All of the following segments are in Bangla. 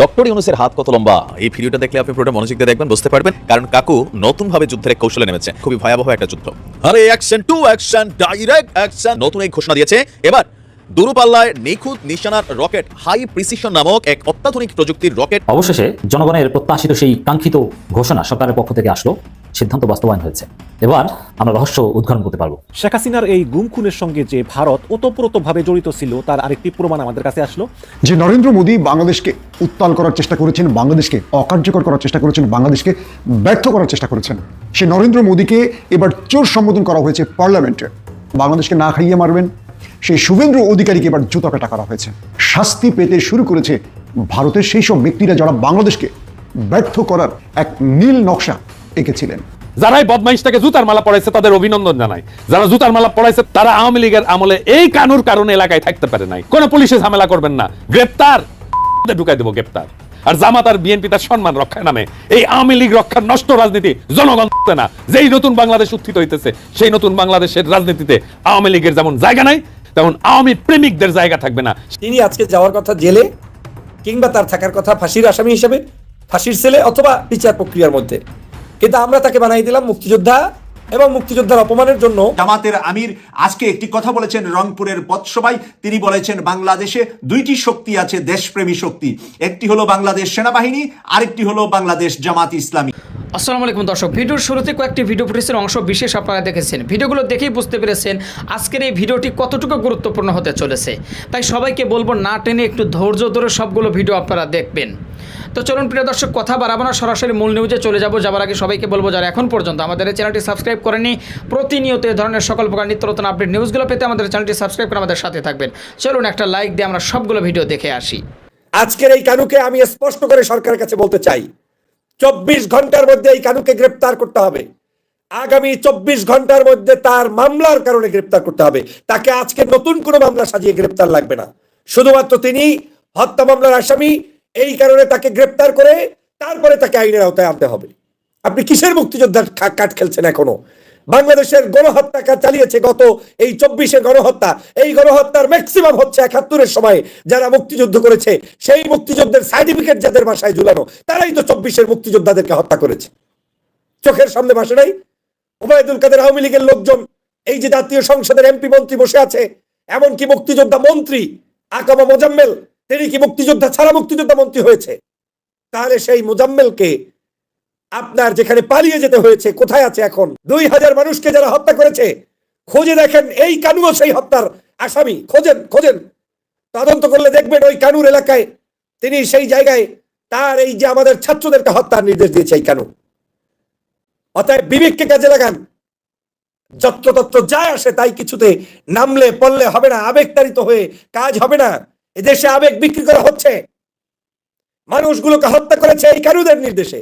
ডক্টর ইউনুসের হাত কত লম্বা? এই ভিডিওটা দেখলে আপনি পুরোটা মনোযোগ দিয়ে দেখবেন, বুঝতে পারবেন। কারণ কাকু নতুন ভাবে যুদ্ধের এক কৌশলে নেমেছে। খুবই ভয়াবহ একটা যুদ্ধ। আরে action to action direct action নতুন এই ঘোষণা দিয়েছে। এবার দূরপাল্লায় নিখুঁত নিশানার রকেট হাই প্রিসিশন নামক এক অত্যাধুনিক প্রযুক্তির রকেট অবশেষে জনগণের প্রত্যাশিত সেই কাঙ্ক্ষিত ঘোষণা সরকারের পক্ষ থেকে আসলো। সিদ্ধান্ত বাস্তবায়ন হয়েছে। এবার আমরা রহস্য উদ্ঘাটন করতে পারব। শেখ হাসিনার এই গুম খুনের সঙ্গে যে ভারত ওতপ্রোতভাবে জড়িত ছিল তার আরেকটি প্রমাণ আমাদের কাছে আসলো। যে নরেন্দ্র মোদী বাংলাদেশকে উত্তাল করার চেষ্টা করেছেন বাংলাদেশকে অকার্যকর করার চেষ্টা করেছেন বাংলাদেশকে ব্যর্থ করার চেষ্টা করেছেন। সে নরেন্দ্র মোদীকে এবার চোর সম্বোধন করা হয়েছে পার্লামেন্টে। বাংলাদেশকে না খাইয়ে মারবেন সেই শুভেন্দ্র অধিকারীকে এবার জুতা পেটা করা হয়েছে। শাস্তি পেতে শুরু করেছে ভারতের সেই সব ব্যক্তিরা যারা বাংলাদেশকে ব্যর্থ করার এক নীল নকশা এঁকেছিলেন। যারাই বদমাইশটাকে জুতার মালা পড়াইছে তাদের অভিনন্দন জানাই। যারা জুতার মালা পড়াইছে তারা আওয়ামী লীগের আমলে এই কানুর কারণে এলাকায় থাকতে পারে নাই। কোন পুলিশে ঝামেলা করবেন না। গ্রেপ্তার! ঢুকাই দেবো গ্রেপ্তার। আর জামাত আর বিএনপি তার সম্মান রক্ষার নামে। এই আওয়ামী লীগ রক্ষার নষ্ট রাজনীতি জনগণ না। যেই নতুন বাংলাদেশ উত্থিত হইতেছে সেই নতুন বাংলাদেশের রাজনীতিতে আওয়ামী লীগের যেমন জায়গা নাই তেমন আওয়ামী প্রেমিকদের জায়গা থাকবে না। তিনি আজকে যাওয়ার কথা জেলে কিংবা তার থাকার কথা ফাঁসির আসামি হিসেবে ফাঁসির সেলে অথবা বিচার প্রক্রিয়ার মধ্যে। কিন্তু আমরা তাকে বানাই দিলাম মুক্তিযোদ্ধা এবং মুক্তিযোদ্ধার অপমানের জন্য। জামাতের আমির আজকে একটি কথা বলেছেন রংপুরের পথসভায়। তিনি বলেছেন বাংলাদেশে দুইটি শক্তি আছে দেশপ্রেমী শক্তি। একটি হলো বাংলাদেশ সেনাবাহিনী আরেকটি হলো বাংলাদেশ জামাত ইসলামী। আসসালামু আলাইকুম দর্শক ভিডিওর শুরুতে কয়েকটি ভিডিও ফুটেজের অংশ বিশেষ আপনারা দেখেছেন। ভিডিওগুলো দেখেই বুঝতে পেরেছেন আজকের এই ভিডিওটি কতটুকু গুরুত্বপূর্ণ হতে চলেছে। তাই সবাইকে বলব না টেনে একটু ধৈর্য ধরে সবগুলো ভিডিও আপনারা দেখবেন। তো চলুন, প্রিয় দর্শক, কথা বাড়াবো না। সরাসরি মূল নিউজে চলে যাব। যাবার আগে সবাইকে বলব, যারা এখন পর্যন্ত আমাদের চ্যানেলটি সাবস্ক্রাইব করেনি প্রতিনিয়ত এই ধরনের সকল প্রকার নিত্য নতুন আপডেট নিউজগুলো পেতে আমাদের চ্যানেলটি সাবস্ক্রাইব করে আমাদের সাথে থাকবেন। চলুন, একটা লাইক দিয়ে আমরা সবগুলো ভিডিও দেখে আসি। আজকের এই কানুকে আমি স্পষ্ট করে সরকারের কাছে বলতে চাই। চব্বিশ ঘণ্টার মধ্যে এই কানুকে গ্রেপ্তার করতে হবে। আগামী চব্বিশ ঘণ্টার মধ্যে তার মামলার কারণে গ্রেপ্তার করতে হবে। তাকে আজকে নতুন কোনো মামলা সাজিয়ে গ্রেপ্তার লাগবে না। শুধুমাত্র তিনি হত্যা মামলার আসামি কারণে তাকে গ্রেপ্তার করে তারপরে তাকে আইনের আওতায় আনতে হবে। আপনি কিসের মুক্তিযোদ্ধার কাঠ খেলছেন এখনও? বাংলাদেশের গণহত্যা চালিয়েছে গত এই চব্বিশের গণহত্যা। এই গণহত্যার ম্যাক্সিমাম হচ্ছে একাত্তরের সময় যারা মুক্তিযুদ্ধ করেছে, সেই মুক্তিযুদ্ধের সার্টিফিকেট যাদের বাসায় ঝুলানো, তারাই তো চব্বিশের মুক্তিযোদ্ধাদেরকে হত্যা করেছে। চোখের সামনে ভাসে নাই? ওবায়দুল কাদের আওয়ামী লীগের লোকজন, এই যে জাতীয় সংসদের এমপি মন্ত্রী বসে আছে, এমনকি মুক্তিযোদ্ধা মন্ত্রী আকামা মোজাম্মেল তিনি কি মুক্তিযোদ্ধা ছাড়া মুক্তিযোদ্ধা মন্ত্রী হয়েছে? তাহলে সেই মোজাম্মেলকে আপনার যেখানে পালিয়ে যেতে হয়েছে, কোথায় আছে এখন? দুই হাজার মানুষকে যারা হত্যা করেছে, খোঁজে দেখেন এই কানুও সেই হত্যার আসামি। খোঁজেন খোঁজেন। তদন্ত করলে দেখবেন ওই কানুর এলাকায় তিনি সেই জায়গায় তার এই যে আমাদের ছাত্রদেরকে হত্যার নির্দেশ দিয়েছে এই কানু অতএব বিবেককে কাজে লাগান। যত্রতত্র যায় আসে তাই কিছুতে নামলে পড়লে হবে না, আবেগতাড়িত হয়ে কাজ হবে না। এদেশে আবেগ বিক্রি করা হচ্ছে। মানুষগুলোকে হত্যা করেছে এই কারুদের নির্দেশে।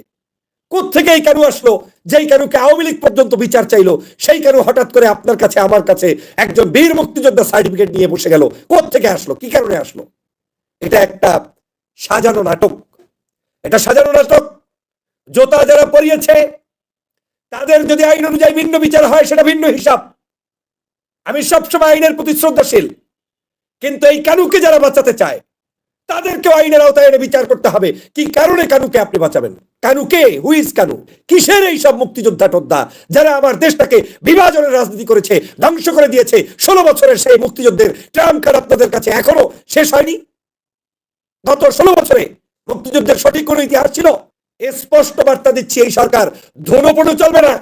থেকে এই কানু আসলো? যেই কানুকে আওয়ামী লীগ পর্যন্ত বিচার চাইলো, সেই কারু হঠাৎ করে আপনার কাছে, আমার কাছে একজন বীর মুক্তিযোদ্ধা সার্টিফিকেট নিয়ে বসে গেল। থেকে আসলো? কি কারণে আসলো? এটা একটা সাজানো নাটক। এটা সাজানো নাটক। জোতা যারা পরিয়েছে, তাদের যদি আইন অনুযায়ী ভিন্ন বিচার হয়, সেটা ভিন্ন হিসাব। আমি সবসময় আইনের প্রতি শ্রদ্ধাশীল। কিন্তু এই কানুকে যারা বাঁচাতে চায়, তাদেরকেও আইনের আওতায় এনে বিচার করতে হবে। কি কারণে কানুকে আপনি বাঁচাবেন? কানুকে হুইজ কানু? কিসের এই সব মুক্তিযোদ্ধা টোদ্ধা যারা আমার দেশটাকে বিভাজনের রাজনীতি করেছে, ধ্বংস করে দিয়েছে? ষোলো বছরের সেই মুক্তিযুদ্ধের ট্রাম কার্ড আপনাদের কাছে এখনও শেষ হয়নি? গত ষোলো বছরে মুক্তিযুদ্ধের সঠিক কোন ইতিহাস ছিল? স্পষ্ট বার্তা দিচ্ছি এই সরকার, ধনুপনু চলবে না।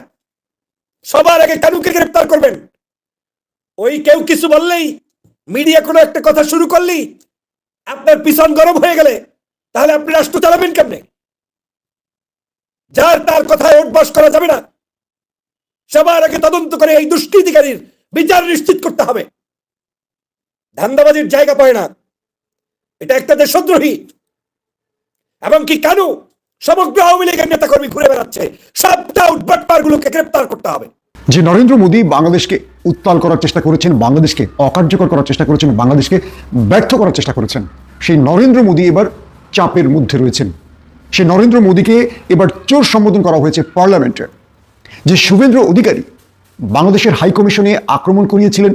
সবার আগে কানুকে গ্রেপ্তার করবেন। ওই কেউ কিছু বললেই মিডিয়া কোনো একটা কথা শুরু করলি, আপনার পিছন গরম হয়ে গেলে, তাহলে আপনি রাষ্ট্র চালাবেন কেমনে? যার তার কথায় উঠবাস করা যাবে না। সবার আগে তদন্ত করে এই দুষ্কৃতিকারীর বিচার নিশ্চিত করতে হবে। ধান্দাবাজির জায়গা পায় না। এটা একটা দেশদ্রোহী। এবং কি কেন, সমগ্র আওয়ামী লীগের নেতাকর্মী ঘুরে বেড়াচ্ছে। সবটা উঠবাটপার গুলোকে গ্রেপ্তার করতে হবে। যে নরেন্দ্র মোদী বাংলাদেশকে উত্তাল করার চেষ্টা করেছেন, বাংলাদেশকে অকার্যকর করার চেষ্টা করেছেন, বাংলাদেশকে ব্যর্থ করার চেষ্টা করেছেন, সেই নরেন্দ্র মোদী এবার চাপের মধ্যে রয়েছেন। সেই নরেন্দ্র মোদীকে এবার চোর সম্বোধন করা হয়েছে পার্লামেন্টে। যে শুভেন্দ্র অধিকারী বাংলাদেশের হাইকমিশনে আক্রমণ করিয়েছিলেন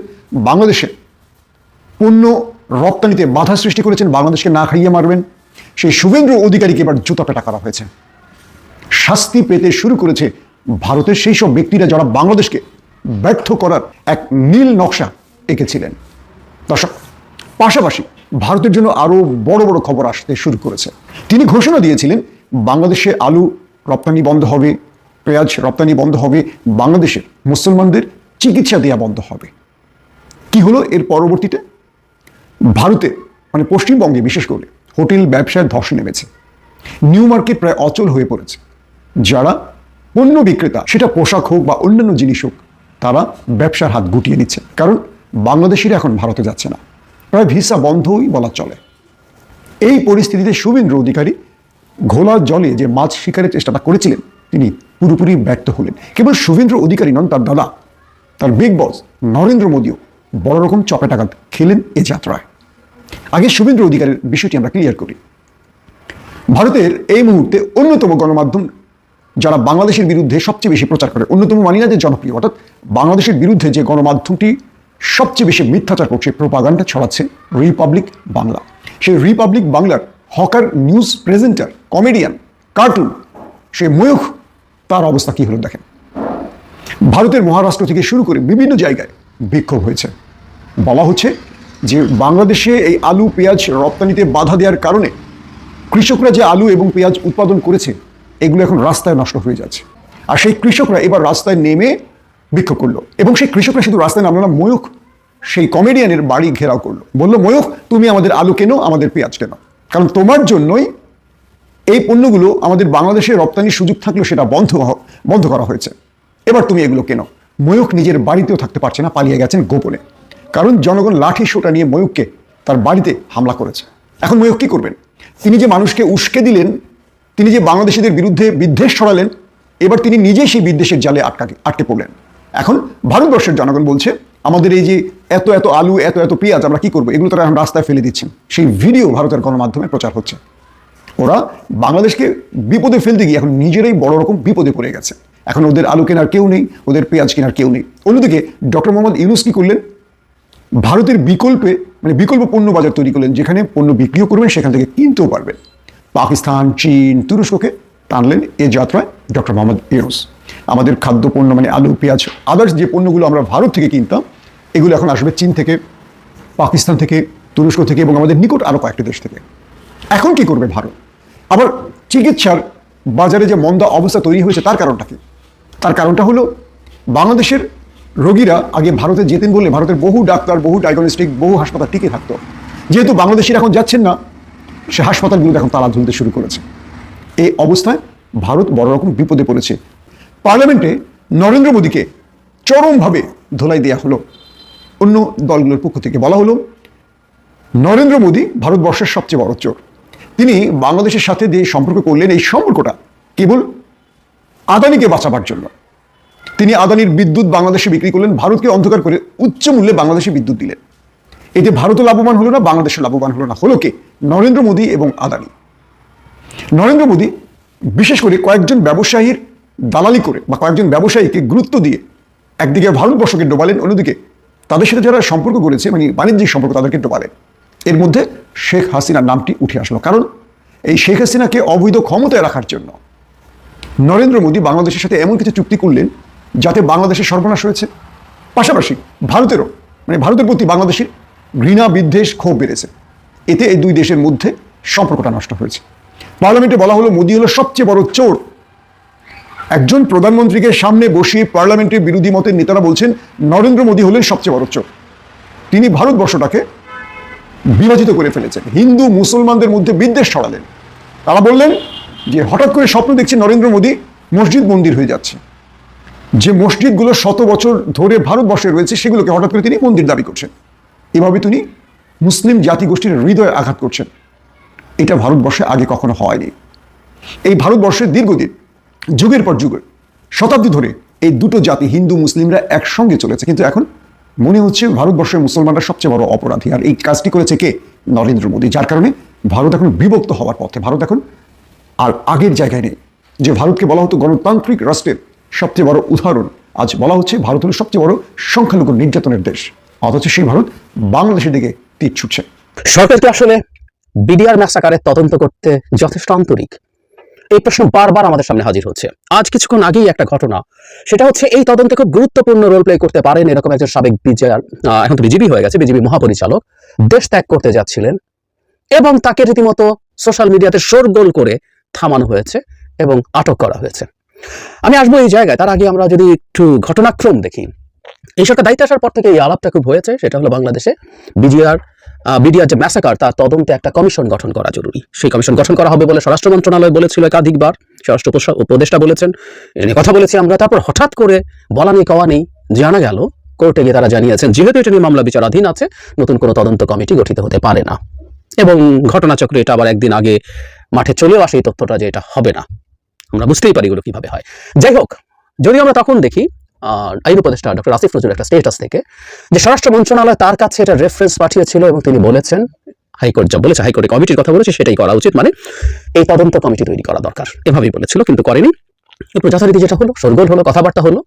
বাংলাদেশে। পণ্য রপ্তানিতে বাধা সৃষ্টি করেছেন, বাংলাদেশকে না খাইয়ে মারবেন। সেই শুভেন্দ্র অধিকারীকে এবার জুতা পেটা করা হয়েছে। শাস্তি পেতে শুরু করেছে ভারতের সেই সব ব্যক্তিরা যারা বাংলাদেশকে ব্যর্থ করার এক নীল নকশা এঁকেছিলেন। দর্শক, পাশাপাশি ভারতের জন্য আরও বড় বড় খবর আসতে শুরু করেছে। তিনি ঘোষণা দিয়েছিলেন, বাংলাদেশে আলু রপ্তানি বন্ধ হবে, পেঁয়াজ রপ্তানি বন্ধ হবে বাংলাদেশের মুসলমানদের চিকিৎসা দেওয়া বন্ধ হবে। কি হলো এর পরবর্তীতে? ভারতে মানে পশ্চিমবঙ্গে বিশেষ করে, হোটেল ব্যবসায় ধস নেমেছে। নিউ মার্কেট প্রায় অচল হয়ে পড়েছে। যারা পণ্য বিক্রেতা, সেটা পোশাক হোক বা অন্যান্য জিনিস হোক, তারা ব্যবসার হাত গুটিয়ে নিচ্ছে। কারণ বাংলাদেশিরা এখন ভারতে যাচ্ছে না। প্রায় ভিসা বন্ধই বলা চলে। এই পরিস্থিতিতে শুভেন্দ্র অধিকারী ঘোলা জলে যে মাছ শিকারের চেষ্টাটা করেছিলেন, তিনি পুরোপুরি ব্যর্থ হলেন। কেবল শুভেন্দ্র অধিকারী নন, তার দাদা, তার বিগ বস নরেন্দ্র মোদীও বড় রকম চপেটাঘাত খেলেন এ যাত্রায়। আগে শুভেন্দ্র অধিকারের বিষয়টি আমরা ক্লিয়ার করি। ভারতের এই মুহূর্তে অন্যতম গণমাধ্যম যারা বাংলাদেশের বিরুদ্ধে সবচেয়ে বেশি প্রচার করে, অন্যতম মানি না যে জনপ্রিয়, অর্থাৎ বাংলাদেশের বিরুদ্ধে যে গণমাধ্যমটি সবচেয়ে বেশি মিথ্যাচার করছে প্রোপাগান্ডা ছড়াচ্ছে রিপাবলিক বাংলা সেই রিপাবলিক বাংলার hawker news presenter comedian cartoon সে ময়ূখ, তার অবস্থা কী হলো দেখেন। ভারতের মহারাষ্ট্র থেকে শুরু করে বিভিন্ন জায়গায় বিক্ষোভ হয়েছে। বলা হচ্ছে যে বাংলাদেশে এই আলু, পেঁয়াজ রপ্তানিতে বাধা দেওয়ার কারণে কৃষকরা যে আলু এবং পেঁয়াজ উৎপাদন করেছে এগুলো এখন রাস্তায় নষ্ট হয়ে যাচ্ছে। আর সেই কৃষকরা এবার রাস্তায় নেমে বিক্ষোভ করল। এবং সেই কৃষকরা শুধু রাস্তায় নামলো না, ময়ূখ, সেই কমেডিয়ানের বাড়ি ঘেরাও করল। বলল, ময়ূখ, তুমি আমাদের আলু কেনো, আমাদের পেঁয়াজ কেনো? কারণ তোমার জন্যই এই পণ্যগুলো আমাদের বাংলাদেশে রপ্তানির সুযোগ থাকলেও সেটা বন্ধ বন্ধ করা হয়েছে। এবার তুমি এগুলো কেন? ময়ূখ নিজের বাড়িতেও থাকতে পারছে না, পালিয়ে গেছেন গোপনে। কারণ জনগণ লাঠি সোটা নিয়ে ময়ূখকে তার বাড়িতে হামলা করেছে। এখন ময়ূখ কি করবেন? তিনি যে মানুষকে উস্কে দিলেন তিনি যে বাংলাদেশিদের বিরুদ্ধে বিদ্বেষ ছড়ালেন, এবার তিনি নিজেই সেই বিদ্বেষের জালে আটকাকে আটকে পড়লেন। এখন ভারতবর্ষের জনগণ বলছে, আমাদের এই যে এত এত আলু, এত এত পেঁয়াজ, আমরা কি করব? এগুলো তারা এখন রাস্তায় ফেলে দিচ্ছেন সেই ভিডিও ভারতের গণমাধ্যমে প্রচার হচ্ছে। ওরা বাংলাদেশকে বিপদে ফেলতে গিয়ে এখন নিজেরাই বড় রকম বিপদে পড়ে গেছে। এখন ওদের আলু কেনার কেউ নেই, ওদের পেঁয়াজ কেনার কেউ নেই। অন্যদিকে ডক্টর মোহাম্মদ ইউনুস কি করলেন? ভারতের বিকল্পে মানে বিকল্প পণ্য বাজার তৈরি করলেন, যেখানে পণ্য বিক্রিও করবেন, সেখান থেকে কিনতেও পারবেন। পাকিস্তান, চীন, তুরস্ককে টানলেন এ যাত্রায় ডক্টর মোহাম্মদ ইউনুস। আমাদের খাদ্য পণ্য মানে আলু, পেঁয়াজ আদার্স যে পণ্যগুলো আমরা ভারত থেকে কিনতাম, এগুলো এখন আসবে চীন থেকে, পাকিস্তান থেকে, তুরস্ক থেকে এবং আমাদের নিকট আরও কয়েকটি দেশ থেকে। এখন কি করবে ভারত? আবার চিকিৎসার বাজারে যে মন্দা অবস্থা তৈরি হয়েছে তার কারণটা কি? তার কারণটা হলো বাংলাদেশের রোগীরা আগে ভারতে যেতেন বলে ভারতের বহু ডাক্তার, বহু ডায়াগনস্টিক বহু হাসপাতাল টিকে থাকতো। যেহেতু বাংলাদেশিরা এখন যাচ্ছেন না সে হাসপাতালগুলো এখন তালা ঝুলতে শুরু করেছে। এই অবস্থায় ভারত বড় রকম বিপদে পড়েছে। পার্লামেন্টে নরেন্দ্র মোদীকে চরমভাবে ধোলাই দেওয়া হলো। অন্য দলগুলোর পক্ষ থেকে বলা হলো, নরেন্দ্র মোদী ভারতবর্ষের সবচেয়ে বড় চোর। তিনি বাংলাদেশের সাথে যে সম্পর্ক করলেন, এই সম্পর্কটা কেবল আদানিকে বাঁচাবার জন্য। তিনি আদানির বিদ্যুৎ বাংলাদেশে বিক্রি করলেন, ভারতকে অন্ধকার করে উচ্চ মূল্যে বাংলাদেশে বিদ্যুৎ দিলেন। এতে ভারতও লাভবান হলো না, বাংলাদেশও লাভবান হলো না, হলো কে? নরেন্দ্র মোদী এবং আদানি। নরেন্দ্র মোদী বিশেষ করে কয়েকজন ব্যবসায়ীর দালালি করে বা কয়েকজন ব্যবসায়ীকে গুরুত্ব দিয়ে একদিকে ভারতবর্ষকে ডোবালেন, অন্যদিকে তাদের সাথে যারা সম্পর্ক করেছে মানে বাণিজ্যিক সম্পর্ক তাদেরকে ডোবালেন। এর মধ্যে শেখ হাসিনার নামটি উঠে আসলো। কারণ এই শেখ হাসিনাকে অবৈধ ক্ষমতায় রাখার জন্য নরেন্দ্র মোদী বাংলাদেশের সাথে এমন কিছু চুক্তি করলেন যাতে বাংলাদেশের সর্বনাশ হয়েছে। পাশাপাশি ভারতেরও মানে ভারতের প্রতি বাংলাদেশের ঘৃণা, বিদ্বেষ ক্ষোভ বেড়েছে। এতে এই দুই দেশের মধ্যে সম্পর্কটা নষ্ট হয়েছে। পার্লামেন্টে বলা হলো, মোদী হলো সবচেয়ে বড় চোর। একজন প্রধানমন্ত্রীকে সামনে বসিয়ে পার্লামেন্টের বিরোধী মতের নেতারা বলছেন, নরেন্দ্র মোদী হলেন সবচেয়ে বড় চোর। তিনি ভারতবর্ষটাকে বিভাজিত করে ফেলেছেন। হিন্দু, মুসলমানদের মধ্যে বিদ্বেষ ছড়ালেন। তারা বললেন যে, হঠাৎ করে স্বপ্ন দেখছে নরেন্দ্র মোদী মসজিদ মন্দির হয়ে যাচ্ছে। যে মসজিদগুলো শত বছর ধরে ভারতবর্ষে রয়েছে, সেগুলোকে হঠাৎ করে তিনি মন্দির দাবি করছেন। এভাবে তিনি মুসলিম জাতিগোষ্ঠীর হৃদয়ে আঘাত করছেন। এটা ভারতবর্ষে আগে কখনো হয়নি। এই ভারতবর্ষের দীর্ঘদিন, যুগের পর যুগের, শতাব্দী ধরে এই দুটো জাতি, হিন্দু, মুসলিমরা একসঙ্গে চলেছে। কিন্তু এখন মনে হচ্ছে ভারতবর্ষের মুসলমানরা সবচেয়ে বড় অপরাধী। আর এই কাজটি করেছে কে? নরেন্দ্র মোদী। যার কারণে ভারত এখন বিভক্ত হওয়ার পথে। ভারত এখন আর আগের জায়গায় নেই। যে ভারতকে বলা হতো গণতান্ত্রিক রাষ্ট্রের সবচেয়ে বড় উদাহরণ, আজ বলা হচ্ছে ভারত হলো সবচেয়ে বড় সংখ্যালঘু নির্যাতনের দেশ। অথচ সেই ভারত বাংলাদেশের দিকে তীর ছুটছে। সরকারকে আসলে বিডিআর ম্যাসাকারের তদন্ত করতে যথেষ্ট আন্তরিক। এই প্রশ্ন বারবার আমাদের সামনে হাজির হচ্ছে। আজ কিছুক্ষণ আগেই একটা ঘটনা। সেটা হচ্ছে এই তদন্তে খুব গুরুত্বপূর্ণ রোল প্লে করতে পারেন এরকম একজন সাবেক বিজয় এখন তো বিজিবি হয়ে গেছে, বিজিবি মহাপরিচালক, দেশ ত্যাগ করতে যাচ্ছিলেন এবং তাকে রীতিমতো সোশ্যাল মিডিয়াতে শোরগোল করে থামানো হয়েছে এবং আটক করা হয়েছে। আমি আসব এই জায়গায়, তার আগে আমরা যদি একটু ঘটনাক্রম দেখি। এই সরকার দায়িত্বে আসার পর থেকে এই আলাপটা খুব হয়েছে, সেটা হলো বাংলাদেশে বিজিআর বিডিআর যে ম্যাসাকার তার তদন্তে একটা কমিশন গঠন করা জরুরি। সেই কমিশন গঠন করা হবে বলে স্বরাষ্ট্র মন্ত্রণালয় বলেছিল একাধিকবার। স্বরাষ্ট্র উপদেষ্টা বলেছেন, এ নিয়ে কথা বলেছি আমরা। তারপর হঠাৎ করে বলা নেই, কওয়া নেই, জানা গেল, কোর্টে গিয়ে তারা জানিয়েছেন, যেহেতু এটা নিয়ে মামলা বিচারাধীন আছে, নতুন কোনো তদন্ত কমিটি গঠিত হতে পারে না। এবং ঘটনাচক্রে এটা আবার একদিন আগে মাঠে চলেও আসে এই তথ্যটা যে এটা হবে না। আমরা বুঝতেই পারি এগুলো কীভাবে হয়। যাই হোক যদি আমরা তখন দেখি আইন উপদেষ্টা ডক্টর আসিফ নজরুল একটা স্টেটাস থেকে, যে স্বরাষ্ট্র মন্ত্রণালয় তার কাছে এটা রেফারেন্স পাঠিয়েছিল এবং তিনি বলেছেন, হাইকোর্ট যা বলেছে, হাইকোর্টে কমিটির কথা বলেছে, সেটাই করা উচিত। মানে এই তদন্ত কমিটি তৈরি করা দরকার। এভাবেই বলেছিল, কিন্তু করেনি। এরপর যথারীতি যেটা হলো সরগোল হলো, কথাবার্তা হলো।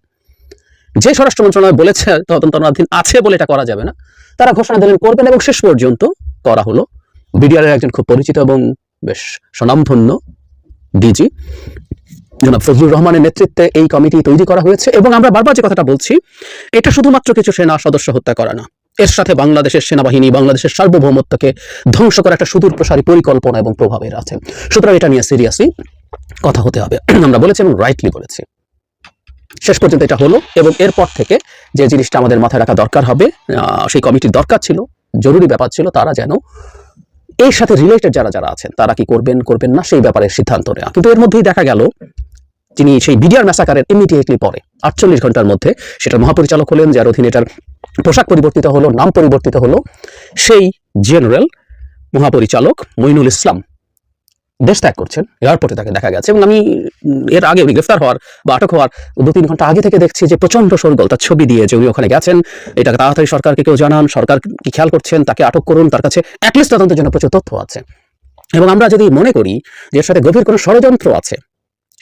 যে স্বরাষ্ট্র মন্ত্রণালয় বলেছে, তদন্তনাধীন আছে বলে এটা করা যাবে না। তারা ঘোষণা দিলেন, করবেন এবং শেষ পর্যন্ত করা হলো। বিডিআর একজন খুব পরিচিত এবং বেশ স্বনামধন্য ডিজি। জনাব ফজলুর রহমানের নেতৃত্বে এই কমিটি তৈরি করা হয়েছে এবং আমরা বারবার যে কথাটা বলছি, এটা শুধুমাত্র কিছু সেনা সদস্য হত্যা করা না। এর সাথে বাংলাদেশের সেনাবাহিনী, বাংলাদেশের সার্বভৌমত্বকে ধ্বংস করা একটা সুদূর প্রসারী পরিকল্পনা এবং প্রভাবের আছে। সুতরাং এটা নিয়ে সিরিয়াসলি কথা হতে হবে। আমরা বলেছি এবং রাইটলি বলেছি। শেষ পর্যন্ত এটা হলো এবং এরপর থেকে যে জিনিসটা আমাদের মাথায় রাখা দরকার হবে সেই কমিটির দরকার ছিল, জরুরি ব্যাপার ছিল তারা যেন এর সাথে রিলেটেড যারা যারা আছেন, তারা কি করবেন করবেন না, সেই ব্যাপারে সিদ্ধান্ত নেওয়া। কিন্তু এর মধ্যেই দেখা গেল তিনি সেই বিডিআর ম্যাসাকারের ইমিডিয়েটলি পরে, আটচল্লিশ ঘণ্টার মধ্যে, সেটার মহাপরিচালক হলেন, যার অধীনে এটার পোশাক পরিবর্তিত হলো, নাম পরিবর্তিত হলো, সেই জেনারেল মহাপরিচালক মইনুল ইসলাম। দেশ ত্যাগ করছেন, এয়ারপোর্টে তাকে দেখা গেছে এবং আমি এর আগে উনি গ্রেফতার হওয়ার বা আটক হওয়ার দু তিন ঘণ্টা আগে থেকে দেখছি যে প্রচণ্ড সরগোল তার ছবি দিয়ে যে উনি ওখানে গেছেন এটাকে তাড়াতাড়ি সরকারকে কেউ জানান, সরকার কি খেয়াল করছেন, তাকে আটক করুন, তার কাছে অ্যাটলিস্ট তদন্তের জন্য প্রচুর তথ্য আছে। এবং আমরা যদি মনে করি যে এর সাথে গভীর কোনো ষড়যন্ত্র আছে,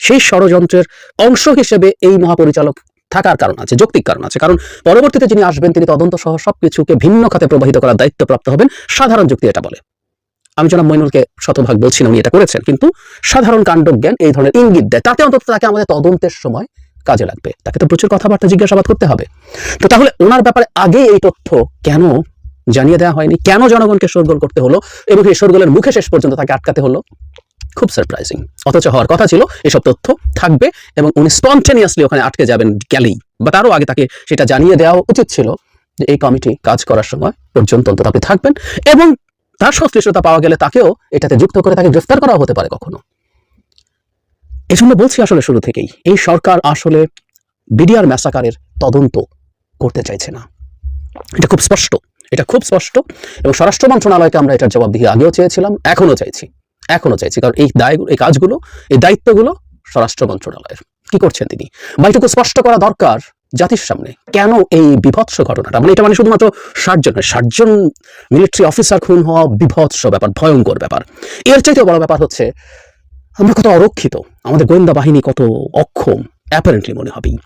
সেই ষড়যন্ত্রের অংশ হিসেবে এই মহাপরিচালক থাকার কারণ আছে, যৌক্তিক কারণ আছে। কারণ পরবর্তীতে যিনি আসবেন, তিনি তদন্ত সহ সবকিছুকে ভিন্ন খাতে প্রবাহিত করার দায়িত্বপ্রাপ্ত হবেন, সাধারণ যুক্তি এটা বলে। আমি জনাব মইনুলকে শতভাগ বলছি না উনি এটা করেছেন, কিন্তু সাধারণ কাণ্ডজ্ঞান এই ধরনের ইঙ্গিত দেয়। তাতে অন্তত তাকে আমাদের তদন্তের সময় কাজে লাগবে। তাকে তো প্রচুর কথাবার্তা জিজ্ঞাসাবাদ করতে হবে। তো তাহলে ওনার ব্যাপারে আগে এই তথ্য কেন জানিয়ে দেওয়া হয়নি? কেন জনগণকে শোরগোল করতে হলো? এবং এই শোরগোলের মুখে শেষ পর্যন্ত তাকে আটকাতে হলো? খুব সারপ্রাইজিং অথচ হওয়ার কথা ছিল, এসব তথ্য থাকবে এবং উনি স্পন্টেনিয়াসলি ওখানে আটকে যাবেন গেলেই। বা তারও আগে তাকে সেটা জানিয়ে দেওয়া উচিত ছিল যে এই কমিটি কাজ করার সময় পর্যন্ত অন্তত আপনি থাকবেন এবং তার সংশ্লিষ্টতা পাওয়া গেলে তাকেও এটাতে যুক্ত করে তাকে গ্রেফতার করা হতে পারে কখনো। এই জন্য বলছি আসলে শুরু থেকেই, এই সরকার আসলে বিডিআর ম্যাসাকারের তদন্ত করতে চাইছে না। এটা খুব স্পষ্ট, এটা খুব স্পষ্ট এবং স্বরাষ্ট্র মন্ত্রণালয়কে আমরা এটার জবাব দিয়ে আগেও চেয়েছিলাম এখনও চাইছি এখনও চাইছি, কারণ এই দায়, এই কাজগুলো, এই দায়িত্বগুলো স্বরাষ্ট্র মন্ত্রণালয়ের। কি করছেন তিনি? বা এটুকু স্পষ্ট করা দরকার জাতির সামনে। কেন এই বিভৎস ঘটনাটা? মানে এটা মানে শুধুমাত্র ষাটজন ষাটজন মিলিটারি অফিসার খুন হওয়া বিভৎস ব্যাপার, ভয়ঙ্কর ব্যাপার। এর চাইতে বড় ব্যাপার হচ্ছে, আমরা কত অরক্ষিত, আমাদের গোয়েন্দা বাহিনী কত অক্ষম অ্যাপারেন্টলি মনে হবেই,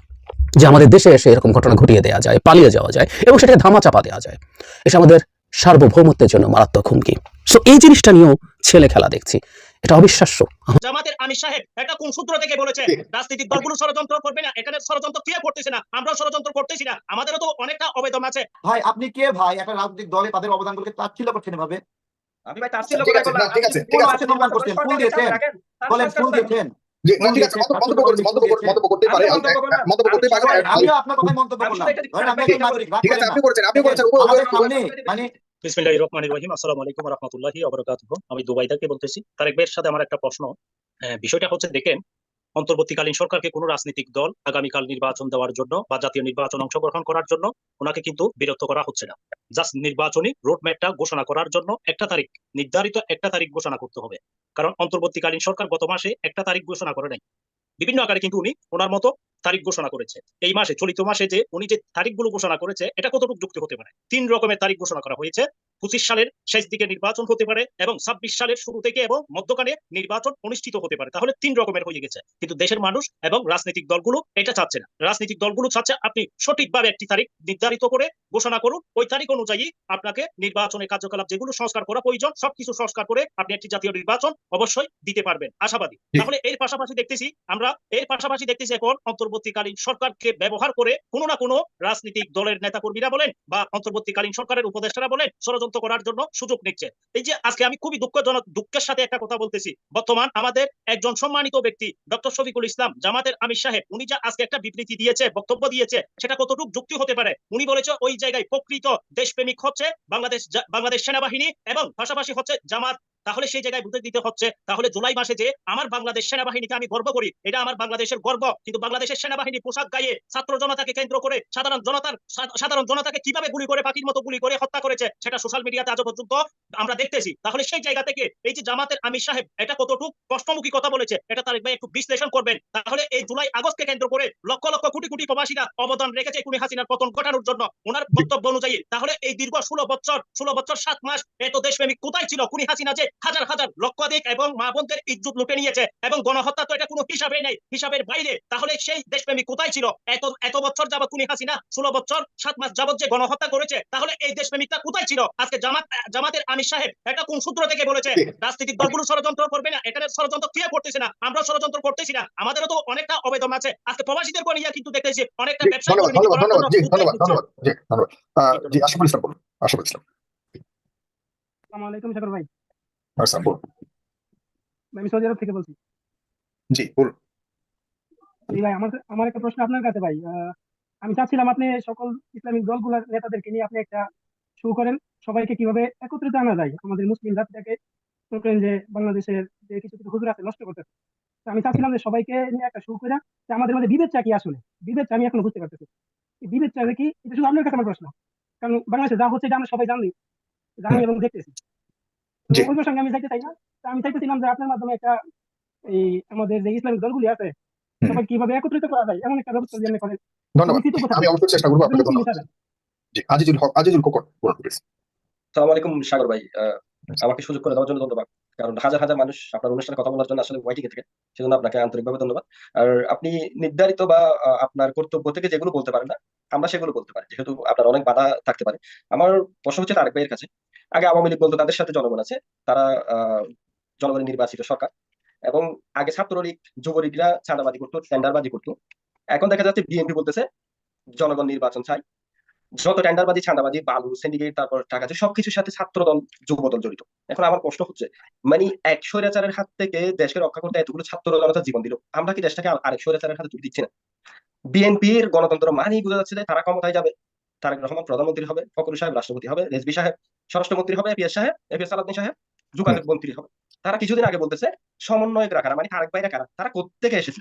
যে আমাদের দেশে এসে এরকম ঘটনা ঘটিয়ে দেওয়া যায়, পালিয়ে যাওয়া যায়, এবং সেটাকে ধামা চাপা দেওয়া যায়। এটা আমাদের সার্বভৌমত্বের জন্য মারাত্মক হুমকি। সো এই জিনিসটা নিয়েও ছেলে খেলা দেখছি। এটা অবিশ্বাস্য। জামাতের আমির সাহেব এটা কোন সূত্র থেকে বলেছে? রাজনৈতিক দলগুলো ষড়যন্ত্র করবে না এখানে ষড়যন্ত্র কে করতেছে না? আমরাও ষড়যন্ত্র করতেছি না আমাদেরও তো অনেকটা অবেদন আছে। ভাই আপনি কে ভাই? একটা রাজনৈতিক দলে তাদের অবদানগুলোকে তাচ্ছিল্য করছেন এভাবে? আমি ভাই তাফসীর ঠিক আছে, ঠিক আছে, ঠিক আছে, সম্মান করছেন, ফুল দিয়েছেন। বলেন ফুল দিয়েছেন। ফুল দিয়েছেন, মন্তব্য করছি, মন্তব্য করছি, মন্তব্য করতে পারে। মন্তব্য করতে পারে আমিও আপনার কথাই মন্তব্য করলাম। ধরেন আমি একজন নাগরিক ঠিক আছে আপনি করেছেন আপনি করেছেন মানে রহমানির রহিম। আসসালামু আলাইকুম আমি দুবাই থেকে বলতেছি তারেক ভাইয়ের সাথে আমার একটা প্রশ্ন। বিষয়টা হচ্ছে, দেখেন, অন্তর্বর্তীকালীন সরকারকে রাজনৈতিক দল আগামীকাল নির্বাচন দেওয়ার জন্য বা জাতীয় নির্বাচন অংশগ্রহণ করার জন্য ওনাকে কিন্তু বিরক্ত করা হচ্ছে না। জাস্ট নির্বাচনী রোডম্যাপটা ঘোষণা করার জন্য একটা তারিখ, নির্ধারিত একটা তারিখ ঘোষণা করতে হবে। কারণ অন্তর্বর্তীকালীন সরকার গত মাসে একটা তারিখ ঘোষণা করে নাই। বিভিন্ন আকারে কিন্তু উনি ওনার মতো তারিখ ঘোষণা করেছে। এই মাসে, চলিত মাসে যে উনি যে তারিখগুলো ঘোষণা করেছে, এটা কতটুকু যুক্তি হতে পারে? তিন রকমের তারিখ ঘোষণা করা হয়েছে। পঁচিশ সালের শেষ দিকে নির্বাচন হতে পারে এবং ছাব্বিশ সালের শুরু থেকে এবং মধ্যখানে নির্বাচন অনুষ্ঠিত হতে পারে। তাহলে তিন রকমের হয়ে গেছে। কিন্তু দেশের মানুষ এবং রাজনৈতিক দলগুলো এটা চাচ্ছে না। রাজনৈতিক দলগুলো চাচ্ছে আপনি সঠিকভাবে একটি তারিখ নির্ধারিত করে ঘোষণা করুন। ওই তারিখ অনুযায়ী আপনাকে নির্বাচনের কার্যকলাপ যেগুলো সংস্কার করা প্রয়োজন সবকিছু সংস্কার করে আপনি একটি জাতীয় নির্বাচন অবশ্যই দিতে পারবেন। আশাবাদী। তাহলে এর পাশাপাশি দেখতেছি আমরা এর পাশাপাশি দেখতেছি এখন অন্তর্বর্তীকালীন সরকারকে ব্যবহার করে কোনো না কোনো রাজনৈতিক দলের নেতাকর্মীরা বলেন বা অন্তর্বর্তীকালীন সরকারের উপদেষ্টারা বলেন ষড়যন্ত্র করার জন্য সুযোগ নিচ্ছে। এই যে আজকে আমি খুবই দুঃখজনক, দুঃখের সাথে একটা কথা বলতেছি। বর্তমান আমাদের একজন সম্মানিত ব্যক্তি, ডক্টর শফিকুল ইসলাম, জামাতের আমির সাহেব, উনি যা আজকে একটা বিবৃতি দিয়েছে, বক্তব্য দিয়েছে, সেটা কতটুকু যুক্তি হতে পারে? উনি বলেছে, ওই জায়গায় প্রকৃত দেশপ্রেমিক হচ্ছে বাংলাদেশ বাংলাদেশ সেনাবাহিনী এবং পাশাপাশি হচ্ছে জামাত তাহলে সেই জায়গায় বুঝে দিতে হচ্ছে। তাহলে জুলাই মাসে যে আমার বাংলাদেশ সেনাবাহিনীকে আমি গর্ব করি এটা আমার বাংলাদেশের গর্ব। কিন্তু বাংলাদেশের সেনাবাহিনী পোশাক গায়ে ছাত্র জনতাকে কেন্দ্র করে সাধারণ জনতার সাধারণ জনতাকে কীভাবে গুলি করে পাখির মতো গুলি করে হত্যা করেছে সেটা সোশ্যাল মিডিয়াতে আজও পর্যন্ত আমরা দেখতেছি। তাহলে সেই জায়গা থেকে এই যে জামাতের আমির সাহেব এটা কতটুকু কষ্টমুখী কথা বলেছে এটা তারেক ভাই একটু বিশ্লেষণ করবেন। তাহলে এই জুলাই আগস্টকে কেন্দ্র করে লক্ষ লক্ষ কোটি কোটি প্রবাসীরা অবদান রেখেছে কুনি হাসিনার পতন ঘটানোর জন্য ওনার বক্তব্য অনুযায়ী। তাহলে এই দীর্ঘ ষোলো বছর ষোলো বছর সাত মাস এত দেশপ্রেমিক কোথায় ছিল? কুনি হাসিনা যে হাজার হাজার লক্ষাধিক এবং মা বোনদের ইজ্জত লুটে নিয়েছে এবং গণহত্যা তো এটা কোনো হিসাবে নেই হিসাবের বাইরে। তাহলে সেই দেশপ্রেমী কোথায় ছিল? এত এত বছর যাবত কুনি হাসিনা ষোলো বছর সাত মাস যাবত যে গণহত্যা করেছে তাহলে এই দেশপ্রেমিকটা কোথায় ছিল? আজকে জামাত জামাতের আমির সাহেব এটা কোন সূত্র থেকে বলেছে? রাজনৈতিক দলগুলো ষড়যন্ত্র করবে না এখানে ষড়যন্ত্র কে করতেছে না? আমরা ষড়যন্ত্র করতেছি না। আমাদেরও তো অনেকটা আবেদন আছে। আজকে প্রবাসীদের নিয়ে কিন্তু দেখতেছি অনেকটা ব্যবসা ধন্যবাদ ধন্যবাদ ধন্যবাদ আসসালামু আলাইকুম সাগর ভাই। আসসালাম বলুন আমি সৌদি আরব থেকে বলছি। জি বলুন। জি ভাই আমার আমার একটা প্রশ্ন আপনার কাছে ভাই। আমি চাচ্ছিলাম আপনি সকল ইসলামিক দলগুলোর নেতাদেরকে নিয়ে আপনি একটা শো করেন। সবাইকে কীভাবে একত্রিত আনা যায়? আমাদের মুসলিম জাতিটাকে করেন যে বাংলাদেশের যে কিছু কিছু হুজুর আছে নষ্ট করতেছে। আমি চাচ্ছিলাম যে সবাইকে নিয়ে একটা শো করে যে আমাদের মধ্যে বিভেদ চা কি আসলে? বিভেদ চা আমি এখনও বুঝতে পারতেছি। এই বিভেদ চা কি এটা শুধু আপনার কাছে আমার প্রশ্ন। কারণ বাংলাদেশে যা হচ্ছে এটা আমরা সবাই জানি। জানি এবং দেখতেছি। ওই প্রসঙ্গে আমি যাইতে চাই না। আমি চাইতেছিলাম যে আপনার মাধ্যমে একটা এই আমাদের যে ইসলামিক দলগুলি আছে। সবাই কীভাবে একত্রিত করা যায় এমন একটা ব্যবস্থা যদি করেন। ধন্যবাদ। আমি অবশ্যই চেষ্টা করব আপনাকে ধন্যবাদ। জি আজিজুল হক আজিজুল খোকন বলুন প্লিজ সালাম আলাইকুম সাগর ভাই। আহ, আমাকে সুযোগ করে দেওয়ার জন্য ধন্যবাদ। কারণ হাজার হাজার মানুষ আপনার অনুষ্ঠানে কথা বলার জন্য আসলে ওয়াইটিকে থেকে, সেজন্য আপনাকে আন্তরিকভাবে ধন্যবাদ। আর আপনি নির্ধারিত বা আপনার কর্তব্য থেকে যেগুলো বলতে পারেন না, আমরা সেগুলো বলতে পারি। যেহেতু আপনার অনেক বাধা থাকতে পারে। আমার প্রশ্ন হচ্ছে তারেক ভাইয়ের কাছে, আগে আওয়ামী লীগ বলতো তাদের সাথে জনগণ আছে, তারা জনগণের নির্বাচিত সরকার এবং আগে ছাত্রলীগ, যুবলীগরা ছাঁদাবাজি করতো, টেন্ডারবাজি করতো। এখন দেখা যাচ্ছে বিএনপি বলতেছে, জনগণ নির্বাচন চাই। যত টেন্ডারবাজি, ছাঁদাবাজি, বালু সিন্ডিকেট তারপর টাকা আছে, সবকিছুর সাথে ছাত্রদল যুবদল জড়িত। এখন আমার প্রশ্ন হচ্ছে মানে এক স্বৈরাচারের হাত থেকে দেশকে রক্ষা করতে এতগুলো ছাত্র জনতা জীবন দিল, আমরা কি দেশটাকে আরেক স্বৈরাচারের হাতে তুলে দিচ্ছি না? বিএনপির গণতন্ত্র মানেই বোঝা যাচ্ছে যে তারা ক্ষমতায় যাবে। তারেক রহমান প্রধানমন্ত্রী হবে, ফখরুল সাহেব রাষ্ট্রপতি হবে রেজবি সাহেব স্বরাষ্ট্রমন্ত্রী হবে এপিএস সাহেব এপিএস সালাদ্দিন সাহেব যোগাযোগ মন্ত্রী হবে। তারা কিছুদিন আগে বলতেছে, সমন্বয়করা কারা মানে তারেক ভাইরা কারা, তারা কোত্থেকে এসেছে?